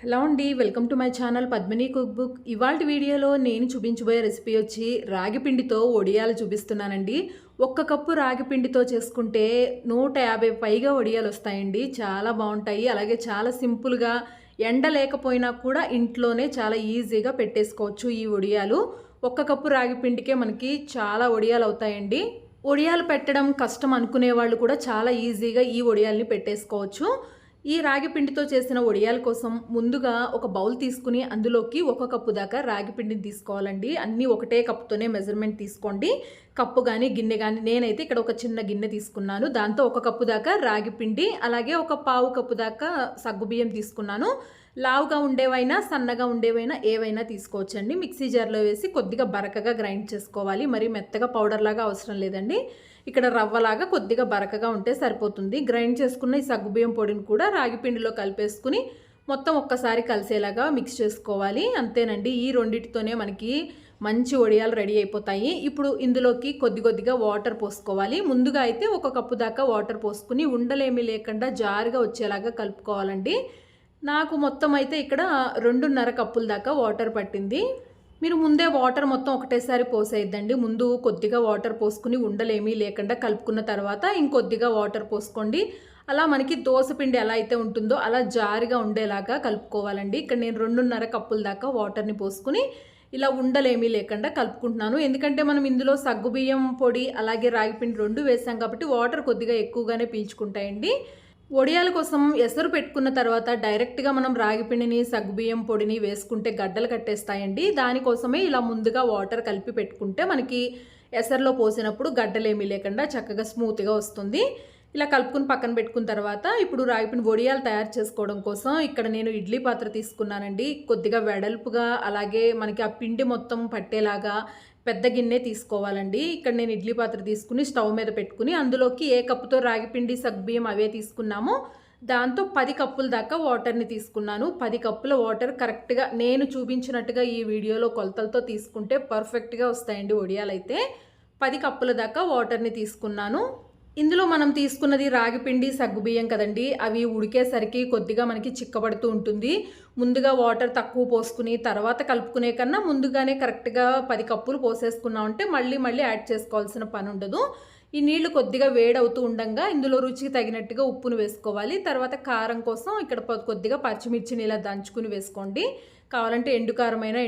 Hello అండి welcome to my channel Padmini cookbook. ఇవాళ వీడియోలో నేను చూపించబోయే రెసిపీ వచ్చి రాగి పిండితో వడియాలు చూపిస్తున్నానండి. ఒక్క కప్పు రాగి పిండితో చేసుకుంటే నూట యాభై పైగా వడియాలు వస్తాయండి. చాలా బాగుంటాయి. అలాగే చాలా సింపుల్గా ఎండ లేకపోయినా కూడా ఇంట్లోనే చాలా ఈజీగా పెట్టేసుకోవచ్చు ఈ వడియాలు ఒక్క కప్పు రాగి పిండికే మనకి చాలా వడియాలు అవుతాయండి. వడియాలు పెట్టడం కష్టం అనుకునే వాళ్ళు కూడా చాలా ఈజీగా ఈ వడియాల్ని పెట్టేసుకోవచ్చు. ఈ రాగి పిండితో చేసిన వడియాల కోసం ముందుగా ఒక బౌల్ తీసుకుని అందులోకి ఒక కప్పు దాకా రాగి పిండిని తీసుకోవాలండి. అన్నీ ఒకటే కప్పుతోనే మెజర్మెంట్ తీసుకోండి. కప్పు కానీ గిన్నె కానీ నేనైతే ఇక్కడ ఒక చిన్న గిన్నె తీసుకున్నాను. దాంతో ఒక కప్పు దాకా రాగి పిండి అలాగే ఒక పావు కప్పు దాకా సగ్గుబియ్యం తీసుకున్నాను. లావుగా ఉండేవైనా సన్నగా ఉండేవైనా ఏవైనా తీసుకోవచ్చండి. మిక్సీ జార్లో వేసి కొద్దిగా బరకగా గ్రైండ్ చేసుకోవాలి. మరి మెత్తగా పౌడర్ లాగా అవసరం లేదండి. ఇక్కడ రవ్వలాగా కొద్దిగా బరకగా ఉంటే సరిపోతుంది. గ్రైండ్ చేసుకున్న ఈ సగ్గుబియ్యం పొడిని కూడా రాగి పిండిలో కలిపేసుకుని మొత్తం ఒక్కసారి కలిసేలాగా మిక్స్ చేసుకోవాలి. అంతేనండి ఈ రెండింటితోనే మనకి మంచి వడియాలు రెడీ అయిపోతాయి. ఇప్పుడు ఇందులోకి కొద్ది కొద్దిగా వాటర్ పోసుకోవాలి. ముందుగా అయితే ఒక కప్పు దాకా వాటర్ పోసుకుని ఉండలేమీ లేకుండా జారుగా వచ్చేలాగా కలుపుకోవాలండి. నాకు మొత్తం అయితే ఇక్కడ రెండున్నర కప్పుల దాకా వాటర్ పట్టింది. మీరు ముందే వాటర్ మొత్తం ఒకటేసారి పోసేయద్దండి. ముందు కొద్దిగా వాటర్ పోసుకుని ఉండలేమీ లేకుండా కలుపుకున్న తర్వాత ఇంకొద్దిగా వాటర్ పోసుకోండి. అలా మనకి దోశ పిండి ఎలా అయితే ఉంటుందో అలా జారిగా ఉండేలాగా కలుపుకోవాలండి. ఇక్కడ నేను రెండున్నర కప్పుల దాకా వాటర్ని పోసుకుని ఇలా ఉండలేమీ లేకుండా కలుపుకుంటున్నాను. ఎందుకంటే మనం ఇందులో సగ్గుబియ్యం పొడి అలాగే రాగిపిండి రెండు వేసాం కాబట్టి వాటర్ కొద్దిగా ఎక్కువగానే పీల్చుకుంటాయండి. వడియాల కోసం ఎసరు పెట్టుకున్న తర్వాత డైరెక్ట్గా మనం రాగిపిండిని సగ్గుబియ్యం పొడిని వేసుకుంటే గడ్డలు కట్టేస్తాయండి. దానికోసమే ఇలా ముందుగా వాటర్ కలిపి పెట్టుకుంటే మనకి ఎసరులో పోసినప్పుడు గడ్డలేమీ లేకుండా చక్కగా స్మూత్గా వస్తుంది. ఇలా కలుపుకుని పక్కన పెట్టుకున్న తర్వాత ఇప్పుడు రాగిపిండి వడియాలు తయారు చేసుకోవడం కోసం ఇక్కడ నేను ఇడ్లీ పాత్ర తీసుకున్నానండి. కొద్దిగా వెడల్పుగా అలాగే మనకి ఆ పిండి మొత్తం పట్టేలాగా పెద్ద గిన్నె తీసుకోవాలండి. ఇక్కడ నేను ఇడ్లీ పాత్ర తీసుకుని స్టవ్ మీద పెట్టుకుని అందులోకి ఏ కప్పుతో రాగిపిండి సగ్బియ్యం అవే తీసుకున్నామో దాంతో పది కప్పుల దాకా వాటర్ని తీసుకున్నాను. పది కప్పుల వాటర్ కరెక్ట్గా నేను చూపించినట్టుగా ఈ వీడియోలో కొలతలతో తీసుకుంటే పర్ఫెక్ట్గా వస్తాయండి ఒడియాలైతే. పది కప్పుల దాకా వాటర్ని తీసుకున్నాను. ఇందులో మనం తీసుకున్నది రాగిపిండి సగ్గుబియ్యం కదండి. అవి ఉడికేసరికి కొద్దిగా మనకి చిక్కబడుతూ ఉంటుంది. ముందుగా వాటర్ తక్కువ పోసుకుని తర్వాత కలుపుకునే కన్నా ముందుగానే కరెక్ట్గా పది కప్పులు పోసేసుకున్నామంటే మళ్ళీ మళ్ళీ యాడ్ చేసుకోవాల్సిన పని ఉండదు. ఈ నీళ్ళు కొద్దిగా వేడవుతూ ఉండగా ఇందులో రుచికి తగినట్టుగా ఉప్పును వేసుకోవాలి. తర్వాత కారం కోసం ఇక్కడ కొద్దిగా పచ్చిమిర్చిని ఇలా దంచుకుని వేసుకోండి. కావాలంటే ఎండు కారమైనా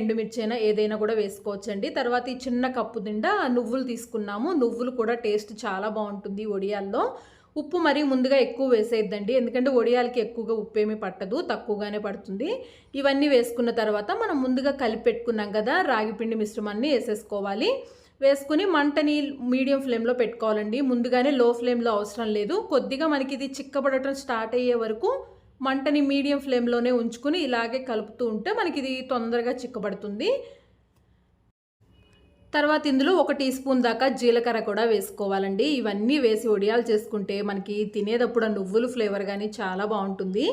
ఏదైనా కూడా వేసుకోవచ్చండి. తర్వాత ఈ చిన్న కప్పు నిండా నువ్వులు తీసుకున్నాము. నువ్వులు కూడా టేస్ట్ చాలా బాగుంటుంది వడియాల్లో ఉప్పు మరీ ముందుగా ఎక్కువ వేసేద్దండి ఎందుకంటే వడియాలకి ఎక్కువగా ఉప్పు ఏమీ పట్టదు తక్కువగానే పడుతుంది. ఇవన్నీ వేసుకున్న తర్వాత మనం ముందుగా కలిపి పెట్టుకున్నాం కదా రాగిపిండి మిశ్రమాన్ని వేసేసుకోవాలి. వేసుకుని మంటని మీడియం ఫ్లేమ్లో పెట్టుకోవాలండి. ముందుగానే లో ఫ్లేమ్లో అవసరం లేదు. కొద్దిగా మనకి ఇది చిక్కబడటం స్టార్ట్ అయ్యే వరకు మంటని మీడియం ఫ్లేమ్లోనే ఉంచుకుని ఇలాగే కలుపుతూ ఉంటే మనకి ఇది తొందరగా చిక్కబడుతుంది. తర్వాత ఇందులో ఒక టీ స్పూన్ దాకా జీలకర్ర కూడా వేసుకోవాలండి. ఇవన్నీ వేసి వడియాలు చేసుకుంటే మనకి తినేటప్పుడు నువ్వులు ఫ్లేవర్ కానీ చాలా బాగుంటుంది.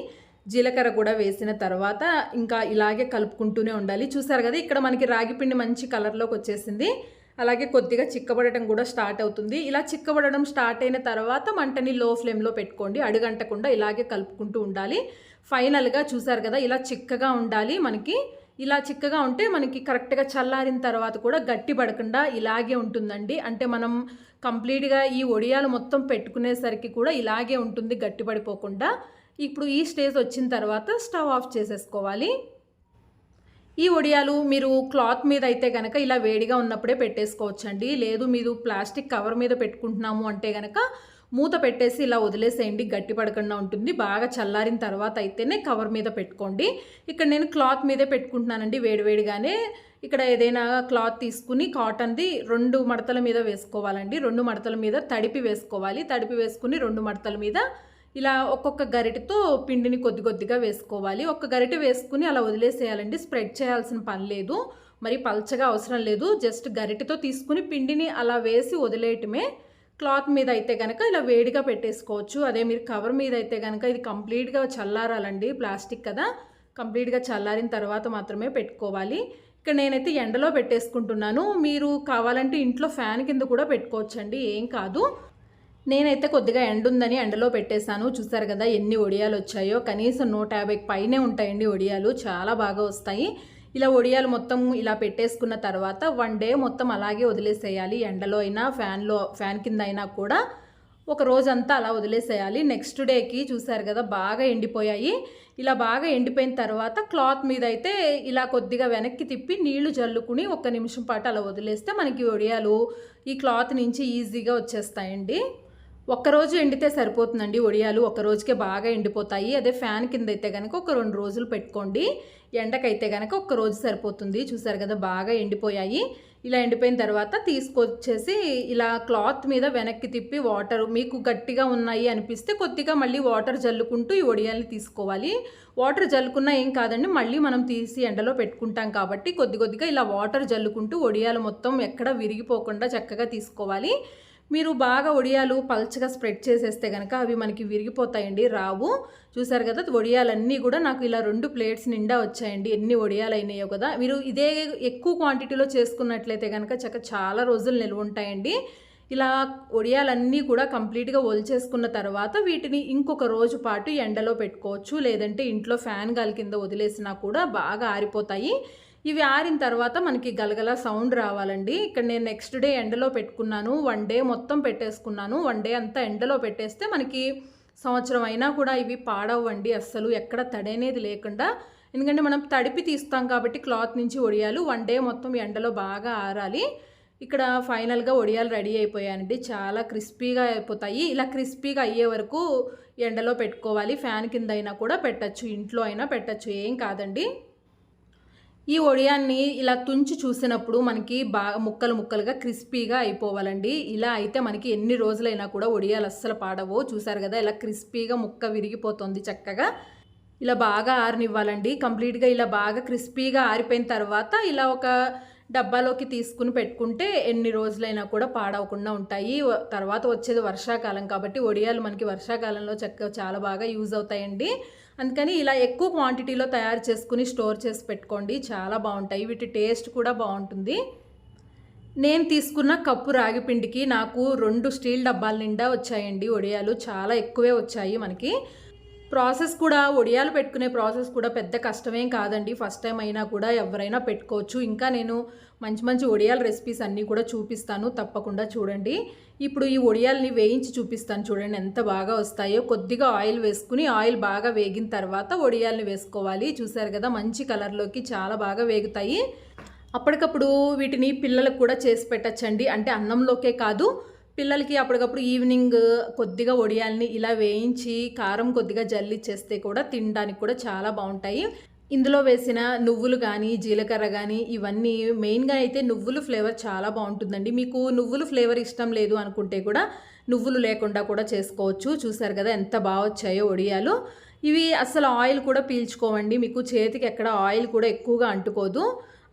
జీలకర్ర కూడా వేసిన తర్వాత ఇంకా ఇలాగే కలుపుకుంటూనే ఉండాలి. చూసారు కదా ఇక్కడ మనకి రాగిపిండి మంచి కలర్లోకి వచ్చేసింది. అలాగే కొద్దిగా చిక్కబడటం కూడా స్టార్ట్ అవుతుంది. ఇలా చిక్కబడడం స్టార్ట్ అయిన తర్వాత మంటని లో ఫ్లేమ్లో పెట్టుకోండి. అడుగంటకుండా ఇలాగే కలుపుకుంటూ ఉండాలి. ఫైనల్గా చూసారు కదా ఇలా చిక్కగా ఉండాలి మనకి. ఇలా చిక్కగా ఉంటే మనకి కరెక్ట్గా చల్లారిన తర్వాత కూడా గట్టి పడకుండా ఇలాగే ఉంటుందండి. అంటే మనం కంప్లీట్గా ఈ ఒడియాలు మొత్తం పెట్టుకునేసరికి కూడా ఇలాగే ఉంటుంది గట్టి పడిపోకుండా. ఇప్పుడు ఈ స్టేజ్ వచ్చిన తర్వాత స్టవ్ ఆఫ్ చేసేసుకోవాలి. ఈ వడియాలు మీరు క్లాత్ మీద అయితే కనుక ఇలా వేడిగా ఉన్నప్పుడే పెట్టేసుకోవచ్చండి. లేదు మీరు ప్లాస్టిక్ కవర్ మీద పెట్టుకుంటున్నాము అంటే కనుక మూత పెట్టేసి ఇలా వదిలేసేయండి గట్టి పడకుండా ఉంటుంది. బాగా చల్లారిన తర్వాత అయితేనే కవర్ మీద పెట్టుకోండి. ఇక్కడ నేను క్లాత్ మీదే పెట్టుకుంటున్నానండి వేడివేడిగానే ఇక్కడ ఏదైనా క్లాత్ తీసుకుని కాటన్ది రెండు మడతల మీద వేసుకోవాలండి. రెండు మడతల మీద తడిపి వేసుకోవాలి. తడిపి వేసుకుని రెండు మడతల మీద ఇలా ఒక్కొక్క గరిటతో పిండిని కొద్ది కొద్దిగా వేసుకోవాలి. ఒక్క గరిట వేసుకుని అలా వదిలేసేయాలండి. స్ప్రెడ్ చేయాల్సిన పని లేదు. మరి పల్చగా అవసరం లేదు. జస్ట్ గరిటతో తీసుకుని పిండిని అలా వేసి వదిలేయటమే. క్లాత్ మీద అయితే కనుక ఇలా వేడిగా పెట్టేసుకోవచ్చు. అదే మీరు కవర్ మీద అయితే కనుక ఇది కంప్లీట్గా చల్లారాలండి. ప్లాస్టిక్ కదా. కంప్లీట్గా చల్లారిన తర్వాత మాత్రమే పెట్టుకోవాలి. ఇక్కడ నేనైతే ఎండలో పెట్టేసుకుంటున్నాను. మీరు కావాలంటే ఇంట్లో ఫ్యాన్ కింద కూడా పెట్టుకోవచ్చండి. ఏం కాదు. నేనైతే కొద్దిగా ఎండ ఉందని ఎండలో పెట్టేశాను. చూసారు కదా ఎన్ని ఒడియాలు వచ్చాయో. కనీసం నూట యాభైకి పైనే ఉంటాయండి ఒడియాలు. చాలా బాగా వస్తాయి. ఇలా ఒడియాలు మొత్తం ఇలా పెట్టేసుకున్న తర్వాత వన్ డే మొత్తం అలాగే వదిలేసేయాలి. ఎండలో అయినా ఫ్యాన్లో ఫ్యాన్ కింద అయినా కూడా ఒక రోజంతా అలా వదిలేసేయాలి. నెక్స్ట్ డేకి చూసారు కదా బాగా ఎండిపోయాయి. ఇలా బాగా ఎండిపోయిన తర్వాత క్లాత్ మీద అయితే ఇలా కొద్దిగా వెనక్కి తిప్పి నీళ్ళు జల్లుకుని ఒక్క నిమిషం పాటు అలా వదిలేస్తే మనకి ఒడియాలు ఈ క్లాత్ నుంచి ఈజీగా వచ్చేస్తాయండి. ఒక్కరోజు ఎండితే సరిపోతుందండి ఒడియాలు. ఒక రోజుకే బాగా ఎండిపోతాయి. అదే ఫ్యాన్ కింద అయితే కనుక ఒక రెండు రోజులు పెట్టుకోండి. ఎండకైతే కనుక ఒక్క రోజు సరిపోతుంది. చూసారు కదా బాగా ఎండిపోయాయి. ఇలా ఎండిపోయిన తర్వాత తీసుకొచ్చేసి ఇలా క్లాత్ మీద వెనక్కి తిప్పి వాటర్ మీకు గట్టిగా ఉన్నాయి అనిపిస్తే కొద్దిగా మళ్ళీ వాటర్ జల్లుకుంటూ ఈ వడియాల్ని తీసుకోవాలి. వాటర్ జల్లుకున్నా ఏం కాదండి మళ్ళీ మనం తీసి ఎండలో పెట్టుకుంటాం కాబట్టి కొద్ది కొద్దిగా ఇలా వాటర్ జల్లుకుంటూ వడియాలు మొత్తం ఎక్కడ విరిగిపోకుండా చక్కగా తీసుకోవాలి. మీరు బాగా వడియాలు పల్చగా స్ప్రెడ్ చేసేస్తే కనుక అవి మనకి విరిగిపోతాయండి రావు. చూసారు కదా వడియాలన్నీ కూడా నాకు ఇలా రెండు ప్లేట్స్ నిండా వచ్చాయండి. ఎన్ని వడియాలు అయినాయో కదా. మీరు ఇదే ఎక్కువ క్వాంటిటీలో చేసుకున్నట్లయితే కనుక చక్క చాలా రోజులు నిల్వ ఉంటాయండి. ఇలా వడియాలన్నీ కూడా కంప్లీట్గా ఒలిచేసుకున్న తర్వాత వీటిని ఇంకొక రోజు పాటు ఎండలో పెట్టుకోవచ్చు. లేదంటే ఇంట్లో ఫ్యాన్ గాలి కింద వదిలేసినా కూడా బాగా ఆరిపోతాయి. ఇవి ఆరిన తర్వాత మనకి గలగల సౌండ్ రావాలండి. ఇక్కడ నేను నెక్స్ట్ డే ఎండలో పెట్టుకున్నాను. వన్ డే మొత్తం పెట్టేసుకున్నాను. వన్ డే అంతా ఎండలో పెట్టేస్తే మనకి సంవత్సరం అయినా కూడా ఇవి పాడవండి అస్సలు. ఎక్కడ తడనేది లేకుండా. ఎందుకంటే మనం తడిపి తీస్తాం కాబట్టి క్లాత్ నుంచి ఒడియాలు వన్ డే మొత్తం ఎండలో బాగా ఆరాలి. ఇక్కడ ఫైనల్గా ఒడియాలు రెడీ అయిపోయాయండి. చాలా క్రిస్పీగా అయిపోతాయి. ఇలా క్రిస్పీగా అయ్యే వరకు ఎండలో పెట్టుకోవాలి. ఫ్యాన్ కింద అయినా కూడా పెట్టచ్చు. ఇంట్లో అయినా పెట్టచ్చు. ఏం కాదండి. ఈ ఒడియాన్ని ఇలా తుంచి చూసినప్పుడు మనకి బాగా ముక్కలు ముక్కలుగా క్రిస్పీగా అయిపోవాలండి. ఇలా అయితే మనకి ఎన్ని రోజులైనా కూడా ఒడియాలు అస్సలు పాడవు. చూసారు కదా ఇలా క్రిస్పీగా ముక్క విరిగిపోతుంది చక్కగా. ఇలా బాగా ఆరనివ్వాలండి. కంప్లీట్గా ఇలా బాగా క్రిస్పీగా ఆరిపోయిన తర్వాత ఇలా ఒక డబ్బాలోకి తీసుకుని పెట్టుకుంటే ఎన్ని రోజులైనా కూడా పాడవకుండా ఉంటాయి. తర్వాత వచ్చేది వర్షాకాలం కాబట్టి ఒడియాలు మనకి వర్షాకాలంలో చక్కగా చాలా బాగా యూజ్ అవుతాయండి. అందుకని ఇలా ఎక్కువ క్వాంటిటీలో తయారు చేసుకుని స్టోర్ చేసి పెట్టుకోండి. చాలా బాగుంటాయి. వీటి టేస్ట్ కూడా బాగుంటుంది. నేను తీసుకున్న కప్పు రాగి పిండికి నాకు రెండు స్టీల్ డబ్బాల నిండా వచ్చాయండి ఒడియాలు. చాలా ఎక్కువే వచ్చాయి మనకి. ప్రాసెస్ కూడా ఒడియాలు పెట్టుకునే ప్రాసెస్ కూడా పెద్ద కష్టమేం కాదండి. ఫస్ట్ టైం అయినా కూడా ఎవరైనా పెట్టుకోవచ్చు. ఇంకా నేను మంచి మంచి ఒడియాల రెసిపీస్ అన్నీ కూడా చూపిస్తాను. తప్పకుండా చూడండి. ఇప్పుడు ఈ ఒడియాల్ని వేయించి చూపిస్తాను చూడండి ఎంత బాగా వస్తాయో. కొద్దిగా ఆయిల్ వేసుకుని ఆయిల్ బాగా వేగిన తర్వాత ఒడియాల్ని వేసుకోవాలి. చూసారు కదా మంచి కలర్లోకి చాలా బాగా వేగుతాయి. అప్పటికప్పుడు వీటిని పిల్లలకు కూడా చేసి పెట్టచ్చండి. అంటే అన్నంలోకే కాదు పిల్లలకి అప్పటికప్పుడు ఈవినింగ్ కొద్దిగా ఒడియాల్ని ఇలా వేయించి కారం కొద్దిగా జల్లిచ్చేస్తే కూడా తినడానికి కూడా చాలా బాగుంటాయి. ఇందులో వేసిన నువ్వులు కానీ జీలకర్ర కానీ ఇవన్నీ మెయిన్గా అయితే నువ్వులు ఫ్లేవర్ చాలా బాగుంటుందండి. మీకు నువ్వులు ఫ్లేవర్ ఇష్టం లేదు అనుకుంటే కూడా నువ్వులు లేకుండా కూడా చేసుకోవచ్చు. చూసారు కదా ఎంత బాగా వచ్చాయో ఒడియాలు. ఇవి అసలు ఆయిల్ కూడా పీల్చుకోవండి. మీకు చేతికి ఎక్కడ ఆయిల్ కూడా ఎక్కువగా అంటుకోదు.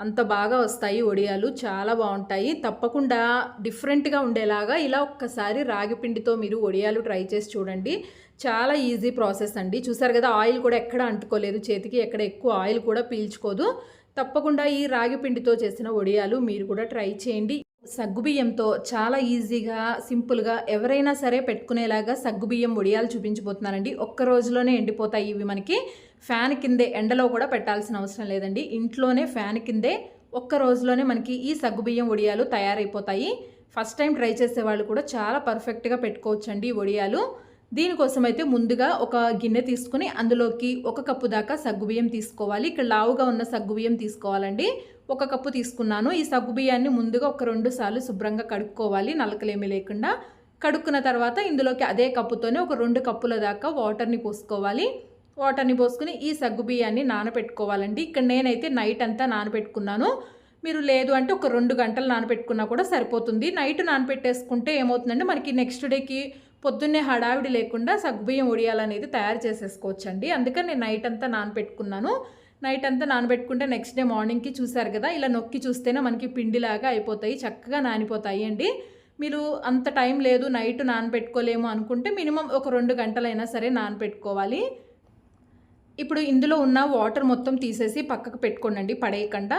అంత బాగా వస్తాయి ఒడియాలు చాలా బాగుంటాయి. తప్పకుండా డిఫరెంట్గా ఉండేలాగా ఇలా ఒక్కసారి రాగి పిండితో మీరు ఒడియాలు ట్రై చేసి చూడండి. చాలా ఈజీ ప్రాసెస్ అండి. చూసారు కదా ఆయిల్ కూడా ఎక్కడ అంటుకోలేదు చేతికి ఎక్కడ ఎక్కువ ఆయిల్ కూడా పీల్చుకోదు. తప్పకుండా ఈ రాగి పిండితో చేసిన వడియాలు మీరు కూడా ట్రై చేయండి. సగ్గుబియ్యంతో చాలా ఈజీగా సింపుల్గా ఎవరైనా సరే పెట్టుకునేలాగా సగ్గుబియ్యం వడియాలు చూపించబోతున్నానండి ఒక్క రోజులోనే ఎండిపోతాయి ఇవి మనకి. ఫ్యాన్ కిందే ఎండలో కూడా పెట్టాల్సిన అవసరం లేదండి. ఇంట్లోనే ఫ్యాన్ కిందే ఒక్క రోజులోనే మనకి ఈ సగ్గుబియ్యం వడియాలు తయారైపోతాయి. ఫస్ట్ టైం ట్రై చేసే వాళ్ళు కూడా చాలా పర్ఫెక్ట్గా పెట్టుకోవచ్చండి ఈ వడియాలు దీనికోసం అయితే ముందుగా ఒక గిన్నె తీసుకుని అందులోకి ఒక కప్పు దాకా సగ్గుబియ్యం తీసుకోవాలి. ఇక్కడ లావుగా ఉన్న సగ్గుబియ్యం తీసుకోవాలండి. ఒక కప్పు తీసుకున్నాను. ఈ సగ్గుబియ్యాన్ని ముందుగా ఒక రెండు సార్లు శుభ్రంగా కడుక్కోవాలి. నలకలేమీ లేకుండా. కడుక్కున్న తర్వాత ఇందులోకి అదే కప్పుతోనే ఒక రెండు కప్పుల దాకా వాటర్ని పోసుకోవాలి. వాటర్ని పోసుకుని ఈ సగ్గుబియ్యాన్ని నానబెట్టుకోవాలండి ఇక్కడ నేనైతే నైట్ అంతా నానబెట్టుకున్నాను మీరు లేదు అంటే ఒక రెండు గంటలు నానబెట్టుకున్నా కూడా సరిపోతుంది. నైట్ నానబెట్టేసుకుంటే ఏమవుతుందంటే మనకి నెక్స్ట్ డేకి పొద్దున్నే హడావిడి లేకుండా సగ్గుబియ్యం ఉడియాలనేది తయారు చేసేసుకోవచ్చండి. అందుకని నేను నైట్ అంతా నానబెట్టుకున్నాను నైట్ అంతా నానబెట్టుకుంటే నెక్స్ట్ డే మార్నింగ్కి చూసారు కదా ఇలా నొక్కి చూస్తేనే మనకి పిండిలాగా అయిపోతాయి చక్కగా నానిపోతాయి అండి మీరు అంత టైం లేదు నైట్ నానబెట్టుకోలేము అనుకుంటే మినిమం ఒక రెండు గంటలైనా సరే నానబెట్టుకోవాలి ఇప్పుడు ఇందులో ఉన్న వాటర్ మొత్తం తీసేసి పక్కకు పెట్టుకోండి పడేయకుండా.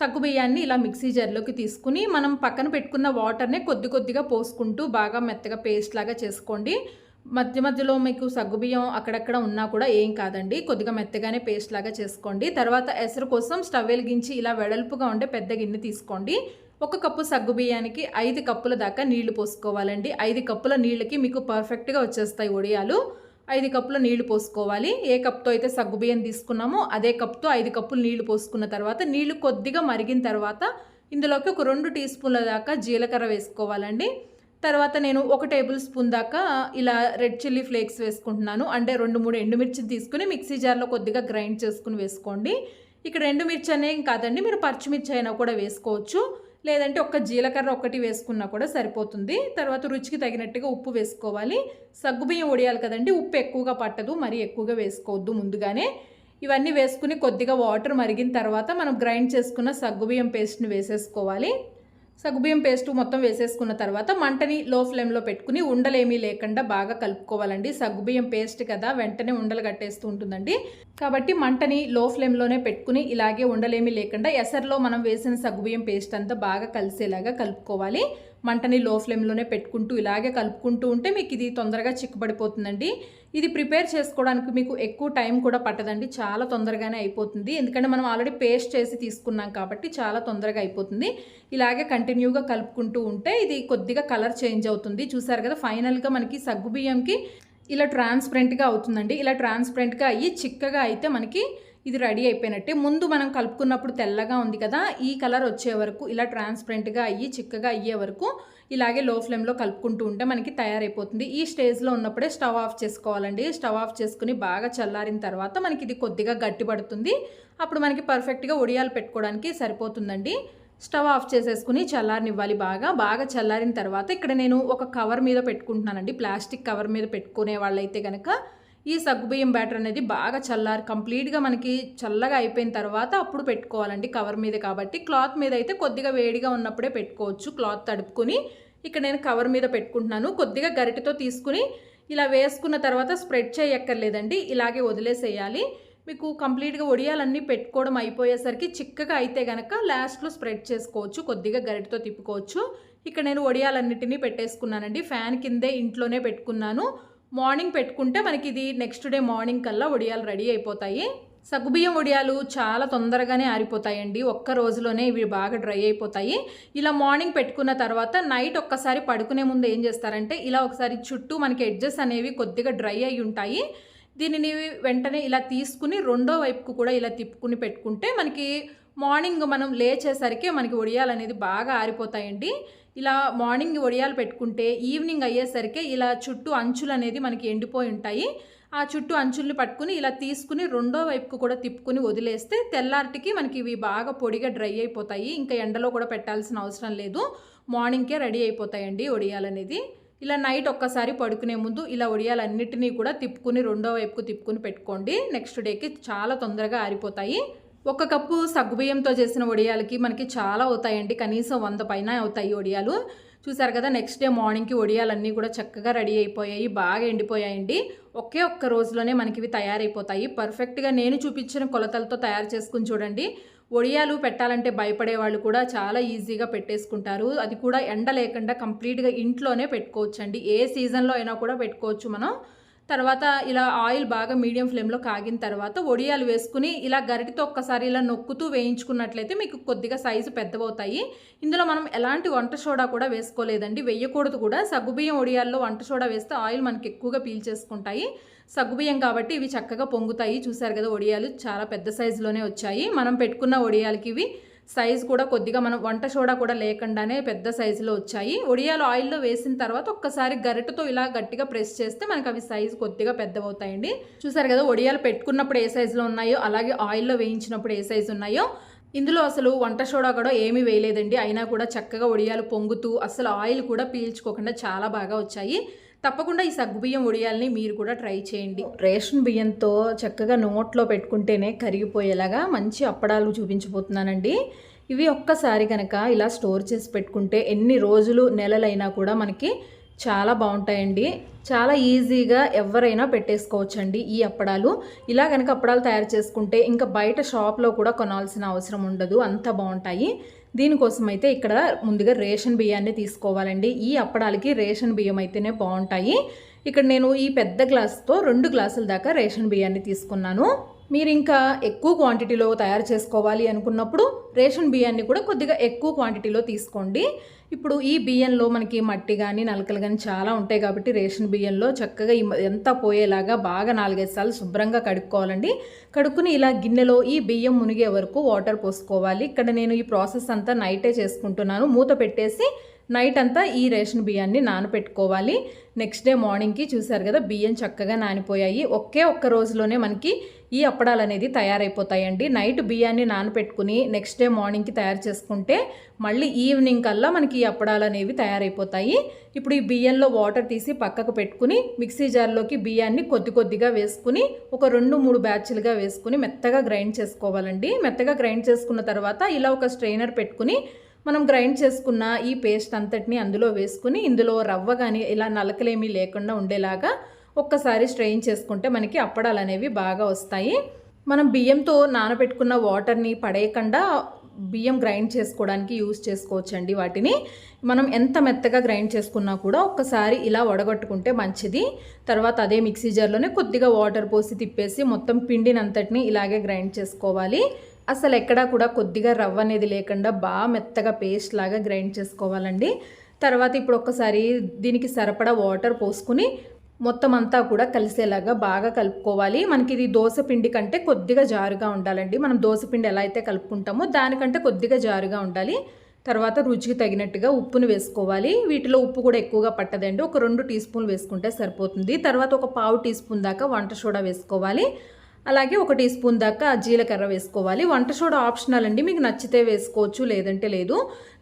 సగ్గు బియ్యాన్ని ఇలా మిక్సీ జార్లోకి తీసుకుని మనం పక్కన పెట్టుకున్న వాటర్నే కొద్ది కొద్దిగా పోసుకుంటూ బాగా మెత్తగా పేస్ట్ లాగా చేసుకోండి. మధ్య మధ్యలో మీకు సగ్గుబియ్యం అక్కడక్కడ ఉన్నా కూడా ఏం కాదండి. కొద్దిగా మెత్తగానే పేస్ట్ లాగా చేసుకోండి. తర్వాత ఎసరు కోసం స్టవ్ వెలిగించి ఇలా వెడల్పుగా ఉండే పెద్ద గిన్నె తీసుకోండి. ఒక కప్పు సగ్గు బియ్యానికి ఐదు కప్పుల దాకా నీళ్ళు పోసుకోవాలండి. ఐదు కప్పుల నీళ్ళకి మీకు పర్ఫెక్ట్గా వచ్చేస్తాయి ఒడియాలు. ఐదు కప్పుల నీళ్ళు పోసుకోవాలి. ఏ కప్తో అయితే సగ్గు బియ్యం తీసుకున్నామో అదే కప్తో ఐదు కప్పులు నీళ్ళు పోసుకున్న తర్వాత నీళ్ళు కొద్దిగా మరిగిన తర్వాత ఇందులోకి ఒక రెండు టీ స్పూన్ల దాకా జీలకర్ర వేసుకోవాలండి. తర్వాత నేను ఒక టేబుల్ స్పూన్ దాకా ఇలా రెడ్ చిల్లీ ఫ్లేక్స్ వేసుకుంటున్నాను. అంటే రెండు మూడు ఎండుమిర్చిని తీసుకుని మిక్సీ జార్లో కొద్దిగా గ్రైండ్ చేసుకుని వేసుకోండి. ఇక్కడ ఎండుమిర్చి అనే కాదండి మీరు పచ్చిమిర్చి అయినా కూడా వేసుకోవచ్చు. లేదంటే ఒక్క జీలకర్ర ఒకటి వేసుకున్నా కూడా సరిపోతుంది. తర్వాత రుచికి తగినట్టుగా ఉప్పు వేసుకోవాలి. సగ్గుబియ్యం ఉడియాలి కదండి ఉప్పు ఎక్కువగా పట్టదు మరీ ఎక్కువగా వేసుకోవద్దు ముందుగానే. ఇవన్నీ వేసుకుని కొద్దిగా వాటర్ మరిగిన తర్వాత మనం గ్రైండ్ చేసుకున్న సగ్గుబియ్యం పేస్ట్ని వేసేసుకోవాలి. సగ్గుబియ్యం పేస్ట్ మొత్తం వేసేసుకున్న తర్వాత మంటని లో ఫ్లేమ్లో పెట్టుకుని ఉండలేమీ లేకుండా బాగా కలుపుకోవాలండి. సగ్గుబియ్యం పేస్ట్ కదా వెంటనే ఉండలు కట్టేస్తూ ఉంటుందండి. కాబట్టి మంటని లో ఫ్లేమ్లోనే పెట్టుకుని ఇలాగే ఉండలేమీ లేకుండా ఎసర్లో మనం వేసిన సగ్గుబియ్యం పేస్ట్ అంతా బాగా కలిసేలాగా కలుపుకోవాలి. మంటని లో ఫ్లేమ్లోనే పెట్టుకుంటూ ఇలాగే కలుపుకుంటూ ఉంటే మీకు ఇది తొందరగా చిక్కుపడిపోతుందండి ఇది ప్రిపేర్ చేసుకోవడానికి మీకు ఎక్కువ టైం కూడా పట్టదండి. చాలా తొందరగానే అయిపోతుంది. ఎందుకంటే మనం ఆల్రెడీ పేస్ట్ చేసి తీసుకున్నాం కాబట్టి చాలా తొందరగా అయిపోతుంది. ఇలాగే కంటిన్యూగా కలుపుకుంటూ ఉంటే ఇది కొద్దిగా కలర్ చేంజ్ అవుతుంది. చూసారు కదా ఫైనల్గా మనకి సగ్గుబియ్యంకి ఇలా ట్రాన్స్పరెంట్గా అవుతుందండి. ఇలా ట్రాన్స్పరెంట్గా అయ్యి చిక్కగా అయితే మనకి ఇది రెడీ అయిపోయినట్టే. ముందు మనం కలుపుకున్నప్పుడు తెల్లగా ఉంది కదా ఈ కలర్ వచ్చే వరకు ఇలా ట్రాన్స్పరెంట్గా అయ్యి చిక్కగా అయ్యే వరకు ఇలాగే లో ఫ్లేమ్లో కలుపుకుంటూ ఉంటే మనకి తయారైపోతుంది. ఈ స్టేజ్లో ఉన్నప్పుడే స్టవ్ ఆఫ్ చేసుకోవాలండి. స్టవ్ ఆఫ్ చేసుకుని బాగా చల్లారిన తర్వాత మనకి ఇది కొద్దిగా గట్టి పడుతుంది అప్పుడు మనకి పర్ఫెక్ట్గా ఒడియాలు పెట్టుకోవడానికి సరిపోతుందండి. స్టవ్ ఆఫ్ చేసేసుకుని చల్లారనివ్వాలి బాగా. బాగా చల్లారిన తర్వాత ఇక్కడ నేను ఒక కవర్ మీద పెట్టుకుంటున్నానండి. ప్లాస్టిక్ కవర్ మీద పెట్టుకునే వాళ్ళైతే కనుక ఈ సగ్గుబియ్యం బ్యాటర్ అనేది బాగా చల్లారి కంప్లీట్గా మనకి చల్లగా అయిపోయిన తర్వాత అప్పుడు పెట్టుకోవాలండి కవర్ మీద కాబట్టి. క్లాత్ మీద అయితే కొద్దిగా వేడిగా ఉన్నప్పుడే పెట్టుకోవచ్చు క్లాత్ తడుపుకొని. ఇక్కడ నేను కవర్ మీద పెట్టుకుంటున్నాను. కొద్దిగా గరిటతో తీసుకుని ఇలా వేసుకున్న తర్వాత స్ప్రెడ్ చేయక్కర్లేదండి. ఇలాగే వదిలేసేయాలి. మీకు కంప్లీట్గా ఒడియాలన్నీ పెట్టుకోవడం అయిపోయేసరికి చిక్కగా అయితే కనుక లాస్ట్లో స్ప్రెడ్ చేసుకోవచ్చు. కొద్దిగా గరిటతో తిప్పుకోవచ్చు. ఇక్కడ నేను ఒడియాలన్నిటినీ పెట్టేసుకున్నానండి. ఫ్యాన్ కిందే ఇంట్లోనే పెట్టుకున్నాను. మార్నింగ్ పెట్టుకుంటే మనకి ఇది నెక్స్ట్ డే మార్నింగ్ కల్లా ఒడియాలు రెడీ అయిపోతాయి. సగ్గుబియ్యం వడియాలు చాలా తొందరగానే ఆరిపోతాయండి. ఒక్క రోజులోనే ఇవి బాగా డ్రై అయిపోతాయి. ఇలా మార్నింగ్ పెట్టుకున్న తర్వాత నైట్ ఒక్కసారి పడుకునే ముందు ఏం చేస్తారంటే ఇలా ఒకసారి చుట్టూ మనకి ఎడ్జెస్ అనేవి కొద్దిగా డ్రై అయి ఉంటాయి. దీనిని వెంటనే ఇలా తీసుకుని రెండో వైపుకు కూడా ఇలా తిప్పుకుని పెట్టుకుంటే మనకి మార్నింగ్ మనం లేచేసరికి మనకి ఒడియాలు అనేది బాగా ఆరిపోతాయండి. ఇలా మార్నింగ్ ఒడియాలు పెట్టుకుంటే ఈవినింగ్ అయ్యేసరికి ఇలా చుట్టూ అంచులు అనేది మనకి ఎండిపోయి ఉంటాయి. ఆ చుట్టూ అంచుల్ని పట్టుకుని ఇలా తీసుకుని రెండో వైపుకు కూడా తిప్పుకుని వదిలేస్తే తెల్లారిటికి మనకి ఇవి బాగా పొడిగా డ్రై అయిపోతాయి. ఇంకా ఎండలో కూడా పెట్టాల్సిన అవసరం లేదు. మార్నింగ్కే రెడీ అయిపోతాయండి ఒడియాలు అనేది. ఇలా నైట్ ఒక్కసారి పడుకునే ముందు ఇలా ఒడియాలన్నిటినీ కూడా తిప్పుకుని రెండో వైపుకు తిప్పుకుని పెట్టుకోండి. నెక్స్ట్ డేకి చాలా తొందరగా ఆరిపోతాయి. ఒక కప్పు సగ్గుబియ్యంతో చేసిన వడియాలకి మనకి చాలా అవుతాయండి. కనీసం వంద పైన అవుతాయి వడియాలు చూసారు కదా నెక్స్ట్ డే మార్నింగ్కి వడియాలన్నీ కూడా చక్కగా రెడీ అయిపోయాయి బాగా ఎండిపోయాయండి. ఒకే ఒక్క రోజులోనే మనకి ఇవి తయారైపోతాయి. పర్ఫెక్ట్గా నేను చూపించిన కొలతలతో తయారు చేసుకుని చూడండి. వడియాలు పెట్టాలంటే భయపడే వాళ్ళు కూడా చాలా ఈజీగా పెట్టేసుకుంటారు. అది కూడా ఎండ లేకుండా కంప్లీట్గా ఇంట్లోనే పెట్టుకోవచ్చు ఏ సీజన్లో అయినా కూడా పెట్టుకోవచ్చు మనం. తర్వాత ఇలా ఆయిల్ బాగా మీడియం ఫ్లేమ్లో కాగిన తర్వాత ఒడియాలు వేసుకుని ఇలా గరిటితో ఒక్కసారి ఇలా నొక్కుతూ వేయించుకున్నట్లయితే మీకు కొద్దిగా సైజు పెద్దవవుతాయి. ఇందులో మనం ఎలాంటి వంట సోడా కూడా వేసుకోలేదండి. వేయకూడదు కూడా. సగ్గుబియ్యం ఒడియాల్లో వంట సోడా వేస్తే ఆయిల్ మనకి ఎక్కువగా పీల్చేసుకుంటాయి సగ్గుబియ్యం కాబట్టి ఇవి చక్కగా పొంగుతాయి. చూసారు కదా ఒడియాలు చాలా పెద్ద సైజులోనే వచ్చాయి. మనం పెట్టుకున్న ఒడియాలకి ఇవి సైజ్ కూడా కొద్దిగా మనం వంట సోడా కూడా లేకుండానే పెద్ద సైజులో వచ్చాయి. ఒడియాలు ఆయిల్లో వేసిన తర్వాత ఒక్కసారి గరిటతో ఇలా గట్టిగా ప్రెస్ చేస్తే మనకు అవి సైజ్ కొద్దిగా పెద్దవవుతాయండి. చూసారు కదా ఒడియాలు పెట్టుకున్నప్పుడు ఏ సైజులో ఉన్నాయో అలాగే ఆయిల్లో వేయించినప్పుడు ఏ సైజు ఉన్నాయో. ఇందులో అసలు వంట సోడా కూడా ఏమీ వేయలేదండి. అయినా కూడా చక్కగా ఒడియాలు పొంగుతూ అసలు ఆయిల్ కూడా పీల్చుకోకుండా చాలా బాగా వచ్చాయి. తప్పకుండా ఈ సగ్గుబియ్యం ఉడియాలని మీరు కూడా ట్రై చేయండి. రేషన్ బియ్యంతో చక్కగా నోట్లో పెట్టుకుంటేనే కరిగిపోయేలాగా మంచి అప్పడాలు చూపించబోతున్నానండి. ఇవి ఒక్కసారి కనుక ఇలా స్టోర్ చేసి పెట్టుకుంటే ఎన్ని రోజులు నెలలైనా కూడా మనకి చాలా బాగుంటాయండి. చాలా ఈజీగా ఎవరైనా పెట్టేసుకోవచ్చండి ఈ అప్పడాలు. ఇలా కనుక అప్పడాలు తయారు చేసుకుంటే ఇంకా బయట షాప్లో కూడా కొనాల్సిన అవసరం ఉండదు. అంత బాగుంటాయి. దీనికోసం అయితే ఇక్కడ ముందుగా రేషన్ బియ్యాన్ని తీసుకోవాలండి. ఈ అప్పడాలకి రేషన్ బియ్యం అయితేనే బాగుంటాయి. ఇక్కడ నేను ఈ పెద్ద గ్లాస్తో రెండు గ్లాసుల దాకా రేషన్ బియ్యాన్ని తీసుకున్నాను. మీరు ఇంకా ఎక్కువ క్వాంటిటీలో తయారు చేసుకోవాలి అనుకున్నప్పుడు రేషన్ బియ్యాన్ని కూడా కొద్దిగా ఎక్కువ క్వాంటిటీలో తీసుకోండి. ఇప్పుడు ఈ బియ్యంలో మనకి మట్టి కానీ నలకలు కానీ చాలా ఉంటాయి కాబట్టి రేషన్ బియ్యంలో చక్కగా ఎంత పోయేలాగా బాగా నాలుగైదు సార్లు శుభ్రంగా కడుక్కోవాలండి. కడుక్కుని ఇలా గిన్నెలో ఈ బియ్యం మునిగే వరకు వాటర్ పోసుకోవాలి. ఇక్కడ నేను ఈ ప్రాసెస్ అంతా నైటే చేసుకుంటున్నాను. మూత పెట్టేసి నైట్ అంతా ఈ రేషన్ బియ్యాన్ని నానపెట్టుకోవాలి. నెక్స్ట్ డే మార్నింగ్కి చూసారు కదా బియ్యం చక్కగా నానిపోయాయి. ఒకే ఒక్క రోజులోనే మనకి ఈ అప్పడాలు అనేది తయారైపోతాయండి. నైట్ బియ్యాన్ని నానపెట్టుకుని నెక్స్ట్ డే మార్నింగ్కి తయారు చేసుకుంటే మళ్ళీ ఈవినింగ్ కల్లా మనకి ఈ అప్పడాలు అనేవి తయారైపోతాయి. ఇప్పుడు ఈ బియ్యంలో వాటర్ తీసి పక్కకు పెట్టుకుని మిక్సీ జార్లోకి బియ్యాన్ని కొద్ది కొద్దిగా వేసుకుని ఒక రెండు మూడు బ్యాచ్లుగా వేసుకుని మెత్తగా గ్రైండ్ చేసుకోవాలండి. మెత్తగా గ్రైండ్ చేసుకున్న తర్వాత ఇలా ఒక స్ట్రైనర్ పెట్టుకుని మనం గ్రైండ్ చేసుకున్న ఈ పేస్ట్ అంతటిని అందులో వేసుకుని ఇందులో రవ్వ కానీ ఇలా నలకలేమీ లేకుండా ఉండేలాగా ఒక్కసారి స్ట్రెయిన్ చేసుకుంటే మనకి అప్పడాలు అనేవి బాగా వస్తాయి. మనం బియ్యంతో నానబెట్టుకున్న వాటర్ని పడేయకుండా బియ్యం గ్రైండ్ చేసుకోవడానికి యూస్ చేసుకోవచ్చండి వాటిని. మనం ఎంత మెత్తగా గ్రైండ్ చేసుకున్నా కూడా ఒక్కసారి ఇలా వడగట్టుకుంటే మంచిది. తర్వాత అదే మిక్సీ జార్లోనే కొద్దిగా వాటర్ పోసి తిప్పేసి మొత్తం పిండినంతటిని ఇలాగే గ్రైండ్ చేసుకోవాలి. అసలు ఎక్కడా కూడా కొద్దిగా రవ్వ అనేది లేకుండా బాగా మెత్తగా పేస్ట్ లాగా గ్రైండ్ చేసుకోవాలండి. తర్వాత ఇప్పుడు ఒక్కసారి దీనికి సరిపడా వాటర్ పోసుకుని మొత్తం అంతా కూడా కలిసేలాగా బాగా కలుపుకోవాలి. మనకి ఇది దోశ పిండి కంటే కొద్దిగా జారుగా ఉండాలండి. మనం దోశ పిండి ఎలా అయితే కలుపుకుంటామో దానికంటే కొద్దిగా జారుగా ఉండాలి. తర్వాత రుచికి తగినట్టుగా ఉప్పును వేసుకోవాలి. వీటిలో ఉప్పు కూడా ఎక్కువగా పట్టదండి. ఒక రెండు టీ స్పూన్లు వేసుకుంటే సరిపోతుంది. తర్వాత ఒక పావు టీ స్పూన్ దాకా వంట సోడా వేసుకోవాలి. అలాగే ఒక టీ స్పూన్ దాకా జీలకర్ర వేసుకోవాలి. వంట సోడా ఆప్షనల్ అండి. మీకు నచ్చితే వేసుకోవచ్చు లేదంటే లేదు.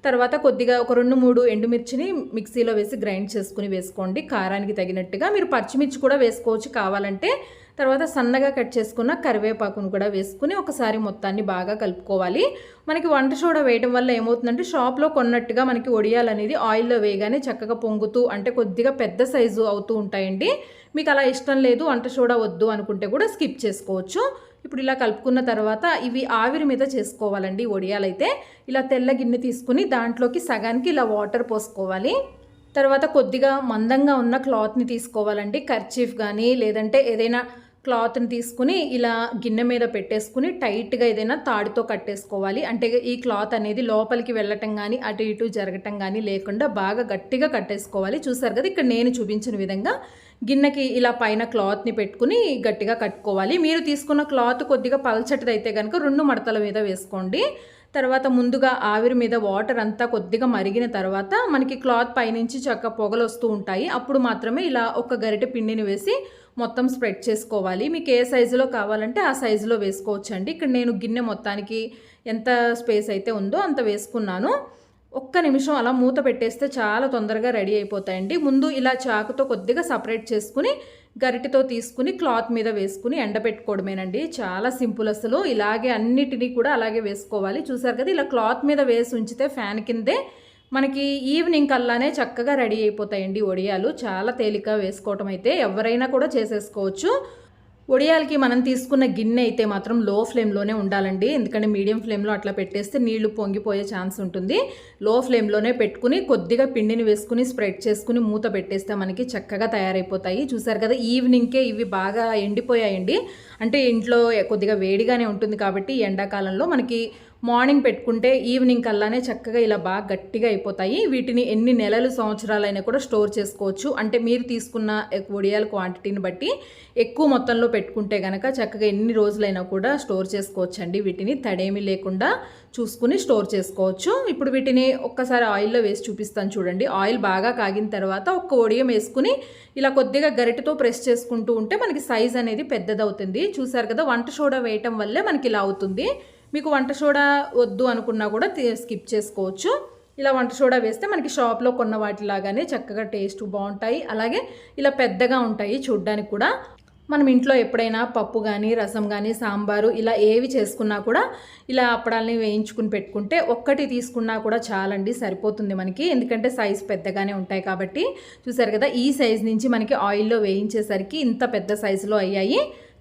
తర్వాత కొద్దిగా ఒక రెండు మూడు ఎండుమిర్చిని మిక్సీలో వేసి గ్రైండ్ చేసుకుని వేసుకోండి. కారానికి తగినట్టుగా మీరు పచ్చిమిర్చి కూడా వేసుకోవచ్చు కావాలంటే. తర్వాత సన్నగా కట్ చేసుకున్న కరివేపాకును కూడా వేసుకుని ఒకసారి మొత్తాన్ని బాగా కలుపుకోవాలి. మనకి వంట సోడా వేయడం వల్ల ఏమవుతుందంటే షాప్లో కొన్నట్టుగా మనకి ఒడియాలు అనేది ఆయిల్లో వేయగానే చక్కగా పొంగుతూ అంటే కొద్దిగా పెద్ద సైజు అవుతూ ఉంటాయండి. మీకు అలా ఇష్టం లేదు వంట సోడా వద్దు అనుకుంటే కూడా స్కిప్ చేసుకోవచ్చు. ఇప్పుడు ఇలా కలుపుకున్న తర్వాత ఇవి ఆవిరి మీద చేసుకోవాలండి వడియాలైతే ఇలా తెల్ల గిన్నె తీసుకుని దాంట్లోకి సగానికి ఇలా వాటర్ పోసుకోవాలి. తర్వాత కొద్దిగా మందంగా ఉన్న క్లాత్ని తీసుకోవాలండి. కర్చీఫ్ కానీ లేదంటే ఏదైనా క్లాత్ని తీసుకుని ఇలా గిన్నె మీద పెట్టేసుకుని టైట్గా ఏదైనా తాడుతో కట్టేసుకోవాలి. అంటే ఈ క్లాత్ అనేది లోపలికి వెళ్ళటం కానీ అటు ఇటు జరగటం కానీ లేకుండా బాగా గట్టిగా కట్టేసుకోవాలి. చూసారు కదా ఇక్కడ నేను చూపించిన విధంగా గిన్నెకి ఇలా పైన క్లాత్ని పెట్టుకుని గట్టిగా కట్టుకోవాలి. మీరు తీసుకున్న క్లాత్ కొద్దిగా పల్చటిది అయితే కనుక రెండు మడతల మీద వేసుకోండి. తర్వాత ముందుగా ఆవిరి మీద వాటర్ అంతా కొద్దిగా మరిగిన తర్వాత మనకి క్లాత్ పైనుంచి చక్క పొగలు వస్తూ ఉంటాయి. అప్పుడు మాత్రమే ఇలా ఒక గరిటె పిండిని వేసి మొత్తం స్ప్రెడ్ చేసుకోవాలి. మీకు ఏ సైజులో కావాలంటే ఆ సైజులో వేసుకోవచ్చండి. ఇక్కడ నేను గిన్నె మొత్తానికి ఎంత స్పేస్ అయితే ఉందో అంత వేసుకున్నాను. ఒక్క నిమిషం అలా మూత పెట్టేస్తే చాలా తొందరగా రెడీ అయిపోతాయండి. ముందు ఇలా చాకుతో కొద్దిగా సపరేట్ చేసుకుని గరిటితో తీసుకుని క్లాత్ మీద వేసుకుని ఎండబెట్టుకోవడమేనండి. చాలా సింపుల్ అసలు. ఇలాగే అన్నిటినీ కూడా అలాగే వేసుకోవాలి. చూసారు కదా ఇలా క్లాత్ మీద వేసి ఉంచితే ఫ్యాన్ కిందే మనకి ఈవినింగ్ కల్లానే చక్కగా రెడీ అయిపోతాయండి వడియాలు చాలా తేలిక వేసుకోవటం అయితే ఎవరైనా కూడా చేసేసుకోవచ్చు. వడియాలకి మనం తీసుకున్న గిన్నె అయితే మాత్రం లో ఫ్లేమ్లోనే ఉండాలండి. ఎందుకంటే మీడియం ఫ్లేమ్లో అట్లా పెట్టేస్తే నీళ్ళు పొంగిపోయే ఛాన్స్ ఉంటుంది. లో ఫ్లేమ్లోనే పెట్టుకుని కొద్దిగా పిండిని వేసుకుని స్ప్రెడ్ చేసుకుని మూత పెట్టేస్తే మనకి చక్కగా తయారైపోతాయి. చూసారు కదా ఈవినింగ్కే ఇవి బాగా ఎండిపోయాయండి. అంటే ఇంట్లో కొద్దిగా వేడిగానే ఉంటుంది కాబట్టి ఎండాకాలంలో మనకి మార్నింగ్ పెట్టుకుంటే ఈవినింగ్ కల్లానే చక్కగా ఇలా బాగా గట్టిగా అయిపోతాయి. వీటిని ఎన్ని నెలలు సంవత్సరాలైనా కూడా స్టోర్ చేసుకోవచ్చు. అంటే మీరు తీసుకున్న వడియాల క్వాంటిటీని బట్టి ఎక్కువ మొత్తంలో పెట్టుకుంటే కనుక చక్కగా ఎన్ని రోజులైనా కూడా స్టోర్ చేసుకోవచ్చు అండి వీటిని తడేమి లేకుండా చూసుకుని స్టోర్ చేసుకోవచ్చు. ఇప్పుడు వీటిని ఒక్కసారి ఆయిల్లో వేసి చూపిస్తాను చూడండి. ఆయిల్ బాగా కాగిన తర్వాత ఒక్క ఒడియం వేసుకుని ఇలా కొద్దిగా గరిటతో ప్రెస్ చేసుకుంటూ ఉంటే మనకి సైజ్ అనేది పెద్దదవుతుంది. చూసారు కదా వంట సోడా వేయటం వల్లే మనకి ఇలా అవుతుంది. మీకు వంట సోడా వద్దు అనుకున్నా కూడా స్కిప్ చేసుకోవచ్చు. ఇలా వంట సోడా వేస్తే మనకి షాప్లో కొన్న వాటిలాగానే చక్కగా టేస్ట్ బాగుంటాయి. అలాగే ఇలా పెద్దగా ఉంటాయి చూడ్డానికి కూడా. మనం ఇంట్లో ఎప్పుడైనా పప్పు కానీ రసం కానీ సాంబారు ఇలా ఏవి చేసుకున్నా కూడా ఇలా అప్పడాలని వేయించుకుని పెట్టుకుంటే ఒక్కటి తీసుకున్నా కూడా చాలండి సరిపోతుంది మనకి. ఎందుకంటే సైజ్ పెద్దగానే ఉంటాయి కాబట్టి. చూసారు కదా ఈ సైజ్ నుంచి మనకి ఆయిల్లో వేయించేసరికి ఇంత పెద్ద సైజులో అయ్యాయి.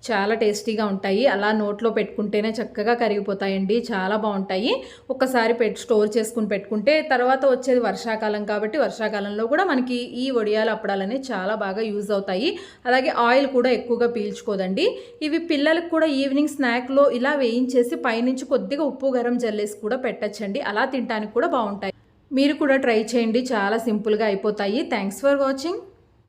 చాలా టేస్టీగా ఉంటాయి. అలా నోట్లో పెట్టుకుంటేనే చక్కగా కరిగిపోతాయండి. చాలా బాగుంటాయి. ఒక్కసారి పెట్ స్టోర్ చేసుకుని పెట్టుకుంటే తర్వాత వచ్చేది వర్షాకాలం కాబట్టి వర్షాకాలంలో కూడా మనకి ఈ వడియాలు అప్పడాలనే చాలా బాగా యూజ్ అవుతాయి. అలాగే ఆయిల్ కూడా ఎక్కువగా పీల్చుకోదండి. ఇవి పిల్లలకు కూడా ఈవినింగ్ స్నాక్లో ఇలా వేయించేసి పైనుంచి కొద్దిగా ఉప్పు గరం జల్లేసి కూడా పెట్టచ్చండి. అలా తినడానికి కూడా బాగుంటాయి. మీరు కూడా ట్రై చేయండి. చాలా సింపుల్గా అయిపోతాయి. Thanks for watching.